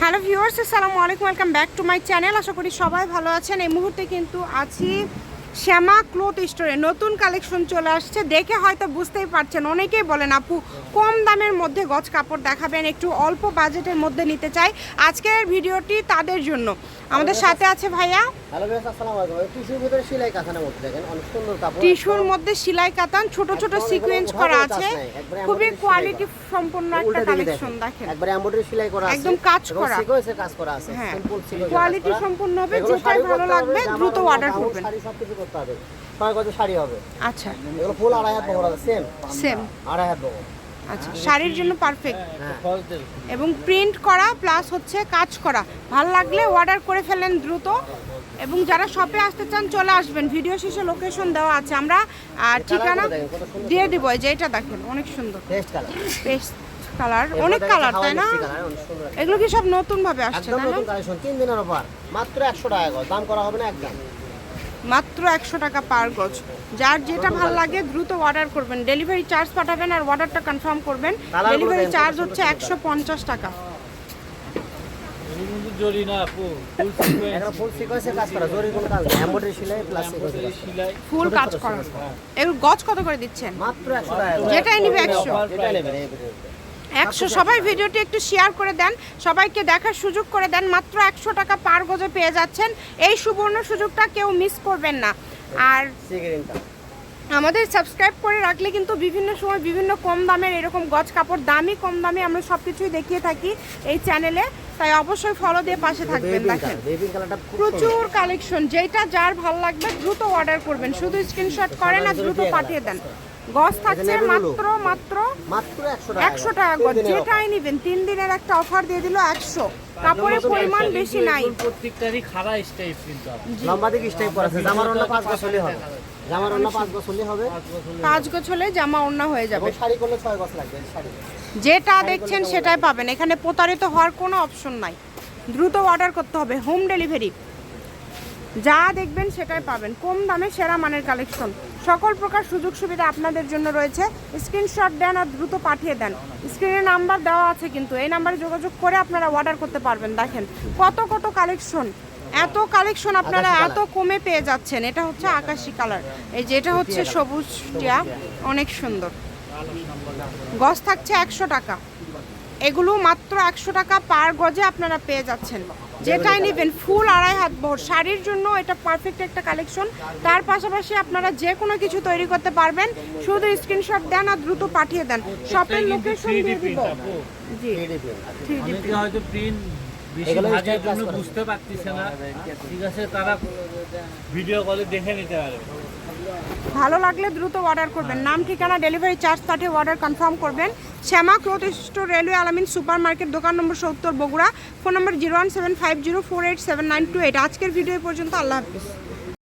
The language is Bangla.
হ্যালো ভিউয়ার্স আসসালামু আলাইকুম welcome back to my channel. আশা করি সবাই ভালো আছেন। এই মুহূর্তে কিন্তু আছি শ্যামা ক্লোথ স্টোরে। নতুন কালেকশন চলে আসছে। দেখে হয়তো বুঝতেই পারছেন অনেকেই বলেন আপু কম দামের মধ্যে গজ কাপড় দেখাবেন একটু অল্প বাজেটের মধ্যে নিতে চাই। আজকের ভিডিওটি তাদের জন্য। আমাদের সাথে আছে ভাইয়া হ্যালো ভিউয়ার্স আসসালামু আলাইকুম। টিস্যুর ভিতরে সেলাই কাঁথানের মধ্যে দেখেন অনেক সুন্দর কাপড়। টিস্যুর মধ্যে সেলাই কাতান ছোট ছোট সিকোয়েন্স করা আছে। খুবই কোয়ালিটি সম্পন্ন একটা কালেকশন দেখেন একবারে এমব্রয়ডারি সেলাই করা আছে। একদম কাজ এবং করা। সিকোয়েন্সের কাজ করা আছে। হ্যাঁ। সিম্পল সিকোয়েন্স কোয়ালিটি সম্পূর্ণ হবে যেটাই ভালো লাগবে দ্রুত অর্ডার করবেন। শাড়ি সব কিছু করতে হবে। ছয় গজ শাড়ি হবে। আচ্ছা। এগুলো ফুল আড়াই হাত বহর আছে সেম সেম আড়াই হাত বহর। আচ্ছা শাড়ির জন্য পারফেক্ট হ্যাঁ। এবং প্রিন্ট করা প্লাস হচ্ছে কাজ করা। ভালো লাগলে অর্ডার করে ফেলেন দ্রুত। এবং যারা শপে আসতে চান চলে আসবেন। ভিডিও শেষে লোকেশন দেওয়া আছে। আমরা আহ, ঠিকানা দিয়ে দিব। যে এটা দেখেন অনেক সুন্দর। কালার পেস্ট কালার অনেক কালার তাই না? এগুলো কি সব নতুন ভাবে আসছে তাই না? তিন দিনের অফার মাত্র একশো টাকা গজ। দাম করা হবে না একদম। মাত্র একশো টাকা পার গজ। যার যেটা ভালো লাগে দ্রুত অর্ডার করবেন। ডেলিভারি চার্জ পাঠাবেন আর অর্ডারটা কনফার্ম করবেন। ডেলিভারি চার্জ হচ্ছে সুন্দর একশো পঞ্চাশ টাকা। কিন্তু জরি না আপু ফুল সিকোয়েন্স এটা ফুল সিকোয়েন্সের কাজ করা জরি কোনো কাজ নেই এমব্রয়ডারি সেলাই প্লাস সিকোয়েন্সের কাজ ফুল কাজ করা। এগুলো গজ কত করে দিচ্ছেন? মাত্র একশো টাকা যেটাই নিবে একশো। যেটা নেবেন একশো। সবাই ভিডিওটি একটু শেয়ার করে দেন সবাইকে দেখার সুযোগ করে দেন মাত্র একশো টাকা পার গজে পেয়ে যাচ্ছেন। এই সুবর্ণ সুযোগটা কেউ মিস করবেন না। আর আমাদের সাবস্ক্রাইব করে রাখলে কিন্তু বিভিন্ন সময় বিভিন্ন কম দামের এরকম গজ কাপড় দামি কম দামে আমরা সব কিছুই দেখিয়ে থাকি এই চ্যানেলে তাই অবশ্যই ফলো দিয়ে পাশে থাকবেন দেখেন। প্রচুর কালেকশন যেটা যার ভালো লাগবে দ্রুত অর্ডার করবেন। শুধু স্ক্রিনশট করেন আর দ্রুত পাঠিয়ে দেন। গজ থাকছে মাত্র মাত্র মাত্র একশো টাকা। গজ যেটাই নিবেন তিন দিনের একটা অফার দিয়ে দিল একশো। কাপড়ের পরিমাণ বেশি নাই। প্রত্যেকটারই খাড়া স্টাইপ কিন্তু। লম্বা দিকে স্টাইপ করা আছে জামার অন্য পাঁচ হলে হবে। পাঁচ গজ হলে হবে। পাঁচ জামা ওড়না হয়ে যাবে। শাড়ি করলে ছয় লাগবে শাড়ি। যেটা দেখছেন সেটাই পাবেন। এখানে প্রতারিত হওয়ার কোনো অপশন নাই। দ্রুত অর্ডার করতে হবে। হোম ডেলিভারি যা দেখবেন সেটাই পাবেন। কম দামে সেরা মানের কালেকশন সকল প্রকার সুযোগ সুবিধা আপনাদের জন্য রয়েছে। স্ক্রিনশট দেন আর দ্রুত পাঠিয়ে দেন। স্ক্রিনে নাম্বার দেওয়া আছে কিন্তু। এই নাম্বারে যোগাযোগ করে আপনারা অর্ডার করতে পারবেন। দেখেন কত কত কালেকশন এত কালেকশন আপনারা এত কমে পেয়ে যাচ্ছেন। এটা হচ্ছে আকাশি কালার এই যে এটা হচ্ছে সবুজটা অনেক সুন্দর। গজ থাকছে একশো টাকা। এগুলো মাত্র একশো টাকা পার গজে আপনারা পেয়ে যাচ্ছেন। যেটাই নেবেন ফুল আড়াই হাত বহর শাড়ির জন্য এটা পারফেক্ট একটা কালেকশন তার পাশাপাশি আপনারা যে কোনো কিছু তৈরি করতে পারবেন। শুধু স্ক্রিনশট দেন আর দ্রুত পাঠিয়ে দেন। শপের লোকেশন দিয়ে দিব। জি হয়তো প্রিন্ট বেশি এগুলো ভাজের style class জন্য বুঝতে পারতেছে না। ঠিক আছে তারা ভিডিও কলে দেখে নিতে পারে ভালো লাগলে দ্রুত অর্ডার করবেন। নাম ঠিকানা ডেলিভারি চার্জ পাঠিয়ে অর্ডার কনফার্ম করবেন। Shyama cloth store railway Alamin super market দোকান নম্বর সত্তর Bogura. Phone number zero one seven five zero four eight seven nine two eight আজকের ভিডিও পর্যন্ত আল্লাহ হাফিজ।